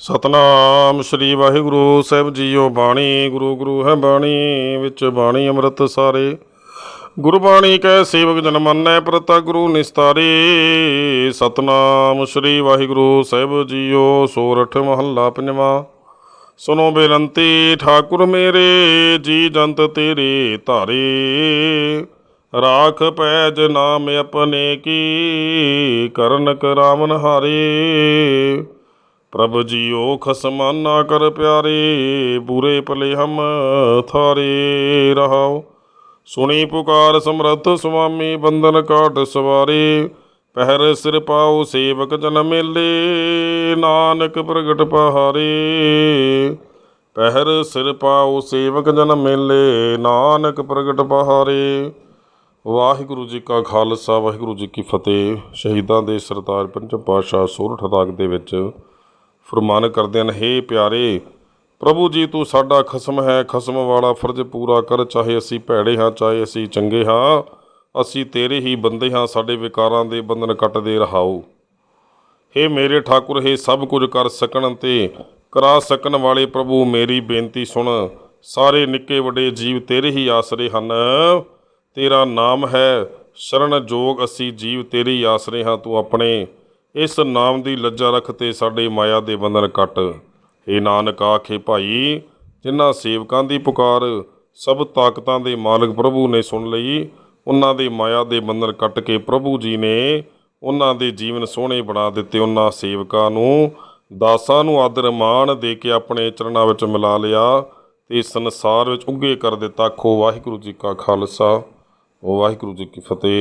ਸਤਨਾਮ ਸ੍ਰੀ ਵਾਹਿਗੁਰੂ ਸਾਹਿਬ ਜੀਓ ਬਾਣੀ, ਗੁਰੂ ਗੁਰੂ ਹੈ ਬਾਣੀ ਵਿੱਚ ਬਾਣੀ ਅੰਮ੍ਰਿਤ ਸਾਰੇ। ਗੁਰਬਾਣੀ ਕੈ ਸੇਵਕ ਜਨ ਮੰਨੈ ਪ੍ਰਤਾ ਗੁਰੂ ਨਿਸਤਾਰੇ। ਸਤਨਾਮ ਸ੍ਰੀ ਵਾਹਿਗੁਰੂ ਸਾਹਿਬ ਜੀਓ, ਸੋਰਠ ਮਹੱਲਾ ਪੰਜਵਾਂ। ਸੁਨੋ ਬੇਨੰਤੀ, ਠਾਕੁਰ ਮੇਰੇ, ਜੀ ਜੰਤ ਤੇਰੇ ਧਾਰੇ। ਰਾਖ ਪੈਜ ਨਾਮ ਆਪਣੇ ਕੀ, ਕਰਨ ਕਰਾਵਨ ਹਾਰੇ। ਪ੍ਰਭ ਜੀਓ ਖਸਮਾਂ ਨਾ ਕਰ ਪਿਆਰੇ, ਬੁਰੇ ਭਲੇ ਹਮ ਥਾਰੇ ਰਹਾਓ। ਸੁਣੀ ਪੁਕਾਰ ਸਮਰੱਥ ਸੁਆਮੀ ਬੰਧਨ ਕਾਟ ਸਵਾਰੇ, ਪਹਿਰ ਸਿਰ ਪਾਉ ਸੇਵਕ ਜਨ ਮੇਲੇ, ਨਾਨਕ ਪ੍ਰਗਟ ਪਹਾਰੇ। ਪਹਿਰ ਸਿਰ ਪਾਉ ਸੇਵਕ ਜਨ ਮੇਲੇ, ਨਾਨਕ ਪ੍ਰਗਟ ਪਹਾਰੇ। ਵਾਹਿਗੁਰੂ ਜੀ ਕਾ ਖਾਲਸਾ, ਵਾਹਿਗੁਰੂ ਜੀ ਕੀ ਫਤਿਹ। ਸ਼ਹੀਦਾਂ ਦੇ ਸਰਤਾਜ ਪੰਚਮ ਪਾਤਸ਼ਾਹ ਸੋਰਠ ਰਾਗ ਦੇ ਵਿੱਚ ਫਰਮਾਨ ਕਰਦੇ ਹਨ, ਹੇ ਪਿਆਰੇ, ਪ੍ਰਭੂ ਜੀ, ਤੂੰ ਸਾਡਾ ਖਸਮ ਹੈ, ਖਸਮ ਵਾਲਾ ਫਰਜ਼ ਪੂਰਾ ਕਰ, ਚਾਹੇ ਅਸੀਂ ਭੈੜੇ ਹਾਂ, ਚਾਹੇ ਅਸੀਂ ਚੰਗੇ ਹਾਂ, ਅਸੀਂ ਤੇਰੇ ਹੀ ਬੰਦੇ ਹਾਂ, ਸਾਡੇ ਵਿਕਾਰਾਂ ਦੇ ਬੰਧਨ ਕੱਟਦੇ ਰਹਾਓ। ਹੇ ਮੇਰੇ ਠਾਕੁਰ, ਹੇ ਸਭ ਕੁਝ ਕਰ ਸਕਣ ਤੇ, ਕਰਾ ਸਕਣ ਵਾਲੇ ਪ੍ਰਭੂ, ਮੇਰੀ ਬੇਨਤੀ ਸੁਣ, ਸਾਰੇ ਨਿੱਕੇ ਵੱਡੇ ਜੀਵ ਤੇਰੇ ਹੀ ਆਸਰੇ ਹਨ। ਤੇਰਾ ਨਾਮ ਹੈ ਸ਼ਰਨ ਜੋਗ ਅਸੀਂ ਜੀਵ ਤੇਰੇ ਹੀ ਆਸਰੇ ਹਾਂ, ਤੂੰ ਆਪਣੇ ਇਸ ਨਾਮ ਦੀ ਲੱਜਾ ਰੱਖ ਤੇ ਸਾਡੇ ਮਾਇਆ ਦੇ ਬੰਧਨ ਕੱਟ। ਏ ਨਾਨਕ ਆਖੇ ਭਾਈ, ਜਿਨ੍ਹਾਂ ਸੇਵਕਾਂ ਦੀ ਪੁਕਾਰ ਸਭ ਤਾਕਤਾਂ ਦੇ ਮਾਲਕ ਪ੍ਰਭੂ ਨੇ ਸੁਣ ਲਈ, ਉਹਨਾਂ ਦੇ ਮਾਇਆ ਦੇ ਬੰਧਨ ਕੱਟ ਕੇ ਪ੍ਰਭੂ ਜੀ ਨੇ ਉਹਨਾਂ ਦੇ ਜੀਵਨ ਸੋਹਣੇ ਬਣਾ ਦਿੱਤੇ। ਉਹਨਾਂ ਸੇਵਕਾਂ ਨੂੰ, ਦਾਸਾਂ ਨੂੰ ਆਦਰ ਮਾਣ ਦੇ ਕੇ ਆਪਣੇ ਚਰਨਾਂ ਵਿੱਚ ਮਿਲਾ ਲਿਆ ਤੇ ਸੰਸਾਰ ਵਿੱਚ ਉੱਗੇ ਕਰ ਦਿੱਤਾ। ਖੋ ਵਾਹਿਗੁਰੂ ਜੀ ਕਾ ਖਾਲਸਾ, ਵਾਹਿਗੁਰੂ ਜੀ ਕੀ ਫਤਿਹ।